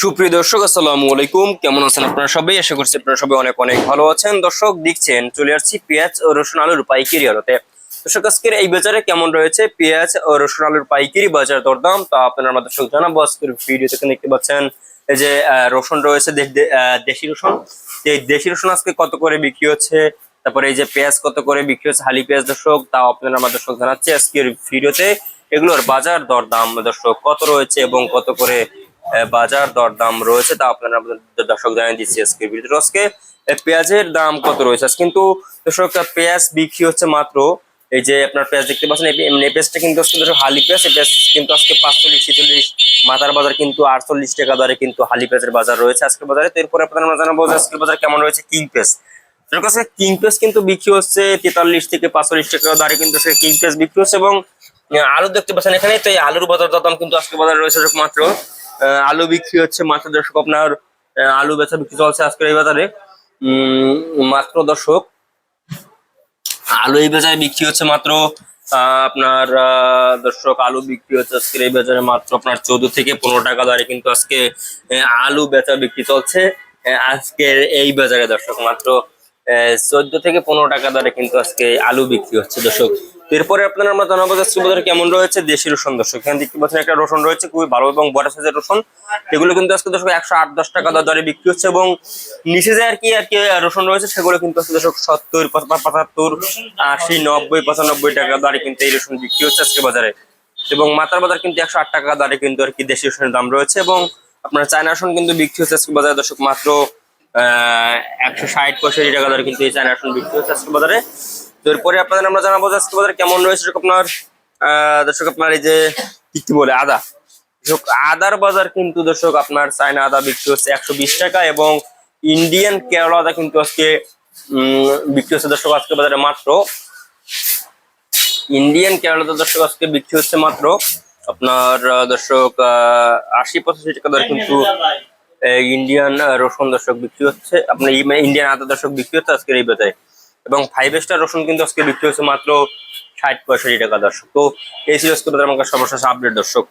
সুপ্রিয় দর্শক, আসসালামু আলাইকুম। কেমন আছেন আপনারা সবাই? আশা করছি আপনারা সবাই অনেক অনেক ভালো আছেন। দর্শক, দেখছেন, চলে আসছি পেঁয়াজ ও রসুন আলুর পাইকারি আলোতে দর্শক, আজকের এই বাজারে কেমন রয়েছে? পেঁয়াজ ও রসুন আলুর পাইকারি বাজার দরদাম, তা আপনারা আমার দর্শক জানাব। আজকের ভিডিও থেকে দেখতে পাচ্ছেন, এই যে রসুন রয়েছে, দেশি রসুন। এই দেশি রসুন আজকে কত করে বিক্রি হচ্ছে? তারপরে এই যে পেঁয়াজ কত করে বিক্রি হচ্ছে? হালি পেঁয়াজ, দর্শক, তাও আপনারা আমার দর্শক জানাচ্ছি আজকের ভিডিওতে এগুলোর বাজার দরদাম, দর্শক, কত রয়েছে এবং কত করে বাজার দরদাম রয়েছে, তা আপনারা দর্শক জানিয়ে দিচ্ছি আজকে আজকে পেঁয়াজের দাম কত রয়েছে? কিন্তু দর্শক পেঁয়াজ বিক্রি হচ্ছে মাত্র, এই যে আপনার পেঁয়াজ দেখতে পাচ্ছেন এই পেঁয়াজটা কিন্তু আজকে দর্শক হালি পেঁয়াজ এই পেঁয়াজ কিন্তু আজকে পাঁচচল্লিশ, ছেচল্লিশ, মাথার বাজার কিন্তু আটচল্লিশ টাকা দরে কিন্তু হালি পেঁয়াজের বাজার রয়েছে আজকের বাজারে। তো এরপরে আপনারা আমরা জানাব যে আজকের বাজার কেমন রয়েছে কিং পেঁয়াজ। কাছে কিং পেঁয়াজ কিন্তু বিক্রি হচ্ছে তেতাল্লিশ থেকে পাঁচচল্লিশ টাকা দরে কিন্তু কিং পেঁয়াজ বিক্রি হচ্ছে এবং, আলু দেখতে পাচ্ছেন এখানে, তো এই আলুর বাজার দাম কিন্তু আজকে বাজার রয়েছে মাত্র আলু বিক্রি হচ্ছে মাত্র দর্শক, আপনার আলু বেচা বিক্রি চলছে আজকের এই বাজারে। মাত্র দর্শক, আলু এই বাজারে বিক্রি হচ্ছে মাত্র আপনার দর্শক, আলু বিক্রি হচ্ছে আজকের এই বাজারে মাত্র আপনার চোদ্দ থেকে পনেরো টাকা দরে, কিন্তু আজকে আলু বেচা বিক্রি চলছে আজকের এই বাজারে দর্শক, মাত্র চোদ্দ থেকে পনেরো টাকা দরে কিন্তু আজকে আলু বিক্রি হচ্ছে। দর্শক, এরপরে আপনারা আমরা জানাব আজকে বাজারে কেমন রয়েছে দেশি রসুন। দর্শক, এখানে দেখতে পাচ্ছেন একটা রসুন রয়েছে, খুবই ভালো এবং বড় সাইজের রসুন। এগুলো কিন্তু আজকে দর্শক একশো আট দশ টাকা দরে বিক্রি হচ্ছে এবং নিচে যে আর কি আর কি রসুন রয়েছে, সেগুলো কিন্তু আজকে দর্শক সত্তর, পঁচাত্তর আশি, নব্বই, পঁচানব্বই টাকা দরে কিন্তু এই রসুন বিক্রি হচ্ছে আজকে বাজারে। এবং মাথার বাজার কিন্তু একশো আট টাকা দরে কিন্তু আর কি দেশি রসুনের দাম রয়েছে এবং আপনার চায়না রসুন কিন্তু বিক্রি হচ্ছে আজকে বাজারে। দর্শক, মাত্র একশো ষাট পঁয়ষট্টি টাকা দরে কিন্তু এই চায়না রসুন বিক্রি হচ্ছে আজকে বাজারে। তো এরপরে আপনাদের আমরা জানাব যে আজকে বাজারে কেমন রয়েছে আপনার দর্শক আপনার এই যে, কি বলে, আদা। আদার বাজার কিন্তু দর্শক আপনার চায়না আদা বিক্রি হচ্ছে একশো বিশ টাকা এবং ইন্ডিয়ান কেরলা আদা কিন্তু আজকে বিক্রি হচ্ছে দর্শক আজকে বাজারে মাত্র। ইন্ডিয়ান কেরলা দর্শক আজকে বিক্রি হচ্ছে মাত্র আপনার দর্শক আশি পঁচাশি টাকা দরে কিন্তু ইন্ডিয়ান রসুন দর্শক বিক্রি হচ্ছে। আপনার ইন্ডিয়ান আদা দর্শক বিক্রি হচ্ছে আজকের এই বাজারে। এবং ফাইভ স্টার রসুন কিন্তু আজকে বিক্রি হচ্ছে মাত্র ষাট পঁয়ষট্টি টাকা দর্শক। তো এই ছিল বাজারে আমার সর্বশেষ আপডেট দর্শক।